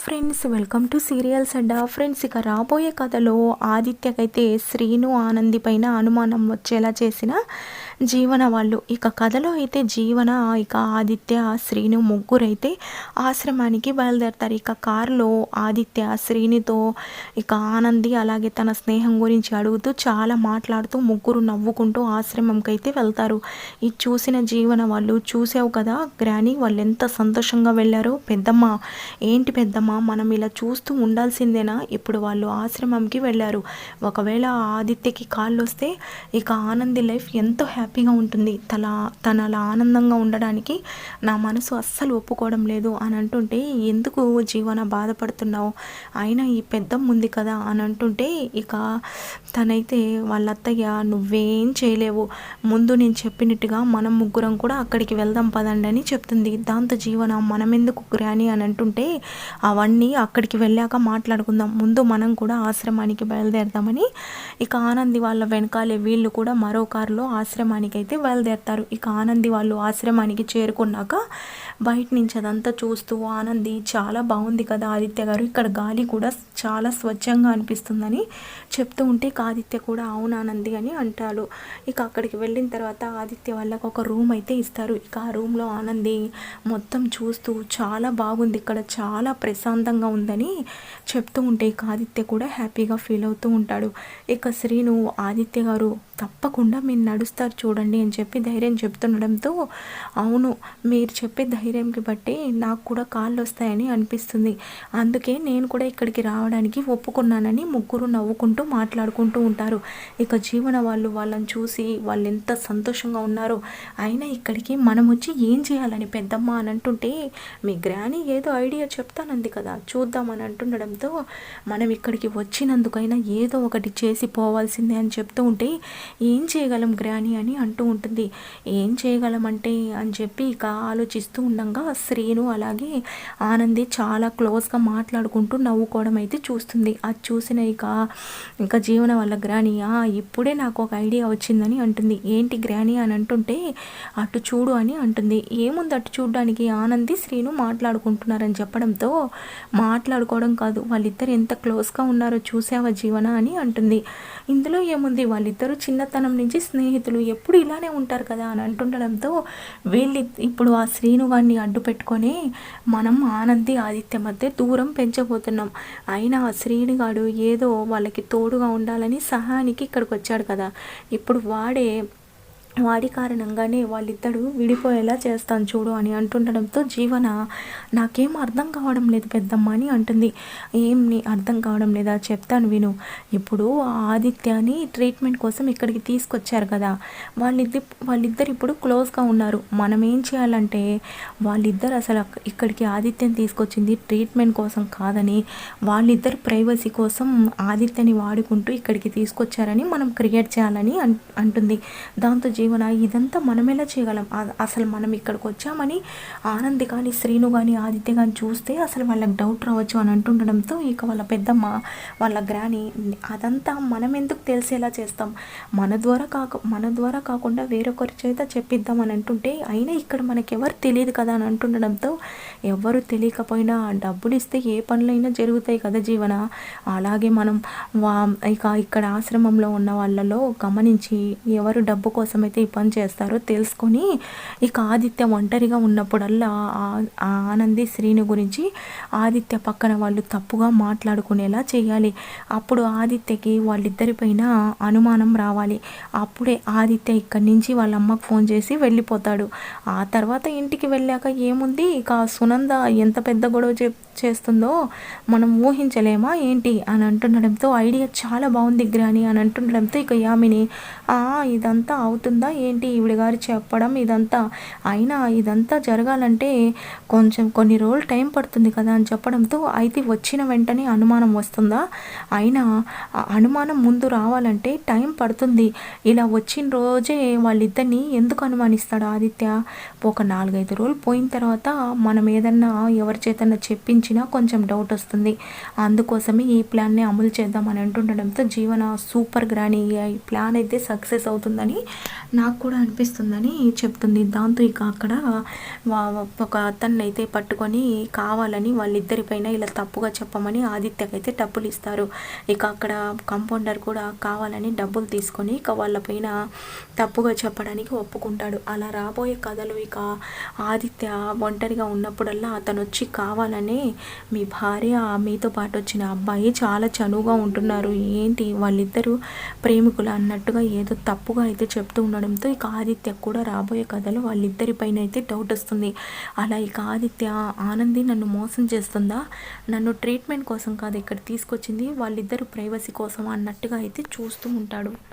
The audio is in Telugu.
Friends welcome to serials Adda friends ఇక రాబోయే కథలో ఆదిత్యకైతే శ్రీను ఆనంది పైన అనుమానం వచ్చేలా చేసిన జీవన వాళ్ళు. ఇక కథలో అయితే జీవన ఇక ఆదిత్య శ్రీను ముగ్గురైతే ఆశ్రమానికి బయలుదేరతారు. ఇక కారులో ఆదిత్య శ్రీనితో ఇక ఆనంది అలాగే తన స్నేహం గురించి అడుగుతూ చాలా మాట్లాడుతూ ముగ్గురు నవ్వుకుంటూ ఆశ్రమంకి అయితే వెళ్తారు. ఇది చూసిన జీవన వాళ్ళు చూసావు కదా గ్రాని వాళ్ళు ఎంత సంతోషంగా వెళ్ళారో. పెద్దమ్మ ఏంటి పెద్దమ్మ మనం ఇలా చూస్తూ ఉండాల్సిందేనా? ఇప్పుడు వాళ్ళు ఆశ్రమంకి వెళ్ళారు. ఒకవేళ ఆదిత్యకి కాళ్ళు వస్తే ఇక ఆనంది లైఫ్ ఎంతో హ్యాపీగా ఉంటుంది. తల తన అలా ఆనందంగా ఉండడానికి నా మనసు అస్సలు ఒప్పుకోవడం లేదు అని అంటుంటే ఎందుకు జీవన బాధపడుతున్నావు? అయినా ఈ పెద్దమ్మ ఉంది కదా అని అంటుంటే ఇక తనైతే వాళ్ళ అత్తయ్య నువ్వేం చేయలేవు. ముందు నేను చెప్పినట్టుగా మనం ముగ్గురం కూడా అక్కడికి వెళ్దాం పదండి అని చెప్తుంది. దాంతో జీవన మనం ఎందుకు గ్రాని అని అంటుంటే అవన్నీ అక్కడికి వెళ్ళాక మాట్లాడుకుందాం. ముందు మనం కూడా ఆశ్రమానికి బయలుదేరదామని ఇక ఆనంది వాళ్ళ వెనకాలే వీళ్ళు కూడా మరో కారులో ఆశ్రమానికి అయితే బయలుదేరతారు. ఇక ఆనంది వాళ్ళు ఆశ్రమానికి చేరుకున్నాక బయట నుంచి అదంతా చూస్తూ ఆనంది చాలా బాగుంది కదా ఆదిత్య గారు ఇక్కడ గాలి కూడా చాలా స్వచ్ఛంగా అనిపిస్తుందని చెప్తూ ఉంటే ఇక ఆదిత్య కూడా అవును ఆనంది అని అంటాడు. ఇక అక్కడికి వెళ్ళిన తర్వాత ఆదిత్య వాళ్ళకు ఒక రూమ్ అయితే ఇస్తారు. ఇక ఆ రూమ్లో ఆనంది మొత్తం చూస్తూ చాలా బాగుంది ఇక్కడ చాలా ప్రశాంతంగా ఉందని చెప్తూ ఉంటే ఇక ఆదిత్య కూడా హ్యాపీగా ఫీల్ అవుతూ ఉంటాడు. ఇక శ్రీను ఆదిత్య గారు తప్పకుండా మీరు నడుస్తారు చూడండి అని చెప్పి ధైర్యం చెప్తుండడంతో అవును మీరు చెప్పే ధైర్యంకి బట్టి నాకు కూడా కాళ్ళు వస్తాయని అనిపిస్తుంది. అందుకే నేను కూడా ఇక్కడికి రావడానికి ఒప్పుకున్నానని ముగ్గురు నవ్వుకుంటూ మాట్లాడుకుంటూ ఉంటారు. ఇక జీవన వాళ్ళు వాళ్ళని చూసి వాళ్ళు ఎంత సంతోషంగా ఉన్నారో అయినా ఇక్కడికి మనం వచ్చి ఏం చేయాలని పెద్దమ్మ అని అంటుంటే మీ గ్రాని ఏదో ఐడియా చెప్తానంది కదా చూద్దామని అంటుండడంతో మనం ఇక్కడికి వచ్చినందుకైనా ఏదో ఒకటి చేసి పోవాల్సిందే అని చెప్తూ ఉంటే ఏం చేయగలం గ్రాని అని అంటూ ఉంటుంది. ఏం చేయగలమంటే అని చెప్పి ఇక ఆలోచిస్తూ ఉండగా శ్రీను అలాగే ఆనంది చాలా క్లోజ్గా మాట్లాడుకుంటూ నవ్వుకోవడం అయితే చూస్తుంది. అది చూసిన ఇక ఇంకా జీవన వల్ల గ్రాని ఇప్పుడే నాకు ఒక ఐడియా వచ్చిందని అంటుంది. ఏంటి గ్రాని అని అంటుంటే అటు చూడు అని అంటుంది. ఏముంది అటు చూడడానికి? ఆనంది శ్రీను మాట్లాడుకుంటున్నారని చెప్పడంతో మాట్లాడుకోవడం కాదు. వాళ్ళిద్దరు ఎంత క్లోజ్గా ఉన్నారో చూసావా జీవన అని అంటుంది. ఇందులో ఏముంది? వాళ్ళిద్దరూ చిన్న చిన్నతనం నుంచి స్నేహితులు ఎప్పుడు ఇలానే ఉంటారు కదా అని అంటుండడంతో వీళ్ళు ఇప్పుడు ఆ శ్రీనుగాన్ని అడ్డు పెట్టుకొని మనం ఆనంది ఆదిత్య మధ్య దూరం పెంచబోతున్నాం. అయినా ఆ శ్రీనుగాడు ఏదో వాళ్ళకి తోడుగా ఉండాలని సహాయానికి ఇక్కడికి వచ్చాడు కదా. ఇప్పుడు వాడే వాడి కారణంగానే వాళ్ళిద్దరూ విడిపోయేలా చేస్తాను చూడు అని అంటుండడంతో జీవన నాకేం అర్థం కావడం లేదు పెద్దమ్మ అని అంటుంది. ఏం నీ అర్థం కావడం లేదా? చెప్తాను విను. ఇప్పుడు ఆదిత్యని ట్రీట్మెంట్ కోసం ఇక్కడికి తీసుకొచ్చారు కదా. వాళ్ళిద్దరు వాళ్ళిద్దరు ఇప్పుడు క్లోజ్గా ఉన్నారు. మనం ఏం చేయాలంటే వాళ్ళిద్దరు అసలు ఇక్కడికి ఆదిత్యని తీసుకొచ్చింది ట్రీట్మెంట్ కోసం కాదని వాళ్ళిద్దరు ప్రైవసీ కోసం ఆదిత్యని వాడుకుంటూ ఇక్కడికి తీసుకొచ్చారని మనం క్రియేట్ చేయాలని అంటుంది. దాంతో జీవన ఇదంతా మనం ఎలా చేయగలం అసలు మనం ఇక్కడికి వచ్చామని ఆనంది కానీ శ్రీను కానీ ఆదిత్య కానీ చూస్తే అసలు వాళ్ళకి డౌట్ రావచ్చు అని అంటుండడంతో ఇక వాళ్ళ పెద్దమ్మ వాళ్ళ గ్రాని అదంతా మనం ఎందుకు తెలిసేలా చేస్తాం? మన ద్వారా కాక మన ద్వారా కాకుండా వేరొకరి చేత చెప్పిద్దాం అని అంటుంటే అయినా ఇక్కడ మనకెవరు ఎవరు తెలియదు కదా అని అంటుండడంతో ఎవరు తెలియకపోయినా డబ్బులు ఇస్తే ఏ పనులైనా జరుగుతాయి కదా జీవన. అలాగే మనం వా ఇక ఇక్కడ ఆశ్రమంలో ఉన్న వాళ్ళలో గమనించి ఎవరు డబ్బు కోసం అయితే ఈ పని చేస్తారో తెలుసుకొని ఇక ఆదిత్య ఒంటరిగా ఉన్నప్పుడల్లా ఆనంది శ్రీని గురించి ఆదిత్య పక్కన వాళ్ళు తప్పుగా మాట్లాడుకునేలా చేయాలి. అప్పుడు ఆదిత్యకి వాళ్ళిద్దరిపైన అనుమానం రావాలి. అప్పుడే ఆదిత్య ఇక్కడి నుంచి వాళ్ళ అమ్మకు ఫోన్ చేసి వెళ్ళిపోతాడు. ఆ తర్వాత ఇంటికి వెళ్ళాక ఏముంది? ఇక సునంద ఎంత పెద్ద గొడవ చేస్తుందో మనం ఊహించలేమా ఏంటి అని అంటుండడంతో ఐడియా చాలా బాగుంది గ్రాని అని అంటుండడంతో ఇక యామిని ఇదంతా అవుతుందా ఏంటి? ఈవిడ గారు చెప్పడం ఇదంతా అయినా ఇదంతా జరగాలంటే కొంచెం కొన్ని రోజులు టైం పడుతుంది కదా అని చెప్పడంతో అయితే వచ్చిన వెంటనే అనుమానం వస్తుందా? అయినా అనుమానం ముందు రావాలంటే టైం పడుతుంది. ఇలా వచ్చిన రోజే వాళ్ళిద్దరిని ఎందుకు అనుమానిస్తాడు ఆదిత్య? ఒక నాలుగైదు రోజులు పోయిన తర్వాత మన మీద ఏదన్నా ఎవరి చేతన్నా చెప్పించినా కొంచెం డౌట్ వస్తుంది. అందుకోసమే ఈ ప్లాన్ని అమలు చేద్దామని అంటుండడంతో జీవన సూపర్ గ్రాని ఈ ప్లాన్ అయితే సక్సెస్ అవుతుందని నాకు కూడా అనిపిస్తుందని చెప్తుంది. దాంతో ఇక అక్కడ వా- ఒక అతన్ని అయితే పట్టుకొని కావాలని వాళ్ళిద్దరిపైన ఇలా తప్పుగా చెప్పమని ఆదిత్యకైతే డబ్బులు ఇస్తారు. ఇక అక్కడ కంపౌండర్ కూడా కావాలని డబ్బులు తీసుకొని ఇక వాళ్ళపైన తప్పుగా చెప్పడానికి ఒప్పుకుంటాడు. అలా రాబోయే కథలు ఇక ఆదిత్య ఒంటరిగా ఉన్నప్పుడు ఉన్నప్పుడల్లా అతను వచ్చి కావాలని మీ భార్య మీతో పాటు వచ్చిన అబ్బాయి చాలా చనువుగా ఉంటున్నారు. ఏంటి? వాళ్ళిద్దరూ ప్రేమికులు అన్నట్టుగా ఏదో తప్పుగా అయితే చెప్తూ ఉండడంతో ఇక ఆదిత్య కూడా రాబోయే కథలో వాళ్ళిద్దరి పైన అయితే డౌట్ వస్తుంది. అలా ఇక ఆదిత్య ఆనంది నన్ను మోసం చేస్తుందా? నన్ను ట్రీట్మెంట్ కోసం కాదు ఇక్కడ తీసుకొచ్చింది వాళ్ళిద్దరు ప్రైవసీ కోసం అన్నట్టుగా అయితే చూస్తూ ఉంటాడు.